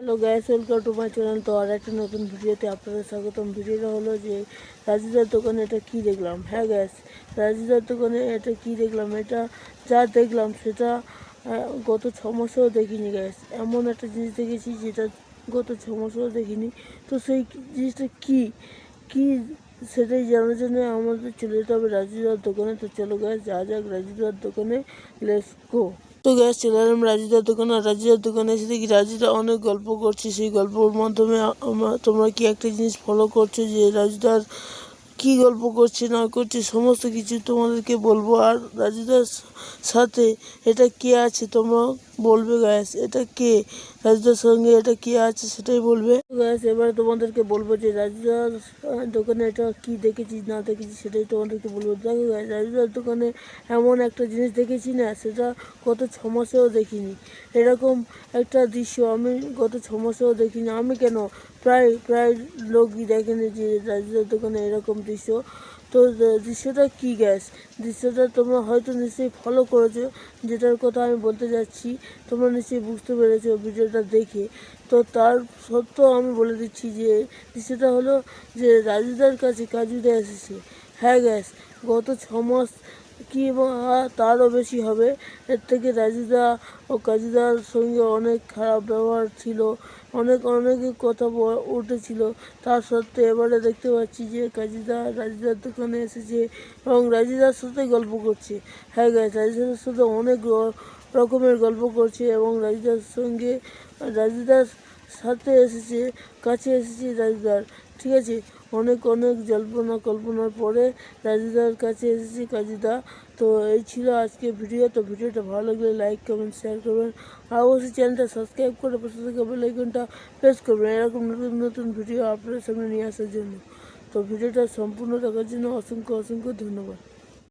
Hello guys welcome to my channel তো আর একটা নতুন ভিডিওতে আপনাদের স্বাগতম। ভিডিওটা হলো যে রাজিদার দোকানে এটা কি দেখলাম? হ্যাঁ গ্যাস রাজিদার দোকানে এটা কি দেখলাম? এটা যা দেখলাম সেটা গত ছ মাসেও দেখিনি গ্যাস এমন একটা জিনিস দেখেছি যেটা গত ছ মাসেও দেখিনি। তো সেই জিনিসটা কি? কি সেটাই জানার জন্য আমাদের চলে যেতে হবে রাজিদার দোকানে। তো চলো গ্যাস যা যাক রাজিদার দোকানে লেটস গো তো গ্যাস চলে এলাম রাজিদার দোকানে। আর রাজিদার দোকানে এসে দেখি রাজিদা অনেক গল্প করছে। সেই গল্পর মাধ্যমে তোমরা কি একটা জিনিস ফলো করছ যে রাজিদার কি গল্প করছে, না করছে, সমস্ত কিছু তোমাদেরকে বলব। আর রাজিদার সাথে এটা কে আছে তোমরা বলবে গ্যাস এটা কে? রাজিদার সঙ্গে এটা কে আছে সেটাই বলবে। গ্যাস এবারে তোমাদেরকে বলব যে রাজিদার দোকানে এটা কি দেখেছি না দেখেছি সেটাই তোমাদেরকে বলব। দেখো গ্যাস রাজিদার দোকানে এমন একটা জিনিস দেখেছি না, সেটা গত ছ মাসেও দেখিনি। এরকম একটা দৃশ্য আমি গত ছ মাসেও দেখিনি। আমি কেন? প্রায় প্রায় লোকই দেখেনি যে রাজিদার দোকানে এরকম দৃশ্য। তো দৃশ্যটা কি গ্যাস দৃশ্যটা তোমরা হয়তো নিশ্চয়ই ফলো করেছ। যেটার কথা আমি বলতে যাচ্ছি, তোমরা নিশ্চয়ই বুঝতে পেরেছ ভিডিওটা দেখে। তো তার সত্ত্বেও আমি বলে দিচ্ছি যে, দৃশ্যটা হলো যে রাজুদার কাছে কাজুদা এসেছে। হ্যাঁ গ্যাস গত ছ মাস কি তারও বেশি হবে। এর থেকে রাজিদা ও কাজুদার সঙ্গে অনেক খারাপ ব্যবহার ছিল। অনেক অনেক কথা উঠেছিল। তার সত্ত্বে এবারে দেখতে পাচ্ছি যে কাজুদা রাজিদার দোকানে এসেছে এবং রাজুদার সাথে গল্প করছে। হ্যাঁ গাইস রাজুদার সাথে অনেক রকমের গল্প করছে এবং রাজিদার সঙ্গে, রাজুদার সাথে এসেছে, কাছে এসেছি রাজুদার। ঠিক আছে, অনেক অনেক জল্পনা কল্পনার পরে রাজুদার কাছে এসেছি, কাজুদা। তো এই ছিল আজকে ভিডিও। তো ভিডিওটা ভালো লাগলে লাইক কমেন্ট শেয়ার করবেন। আর অবশ্যই চ্যানেলটা সাবস্ক্রাইব করে পাশে থাকা বেল আইকনটা প্রেস করবেন। এরকম নতুন নতুন ভিডিও আপনাদের সামনে নিয়ে আসার জন্য। তো ভিডিওটা সম্পূর্ণ দেখার জন্য অসংখ্য অসংখ্য ধন্যবাদ।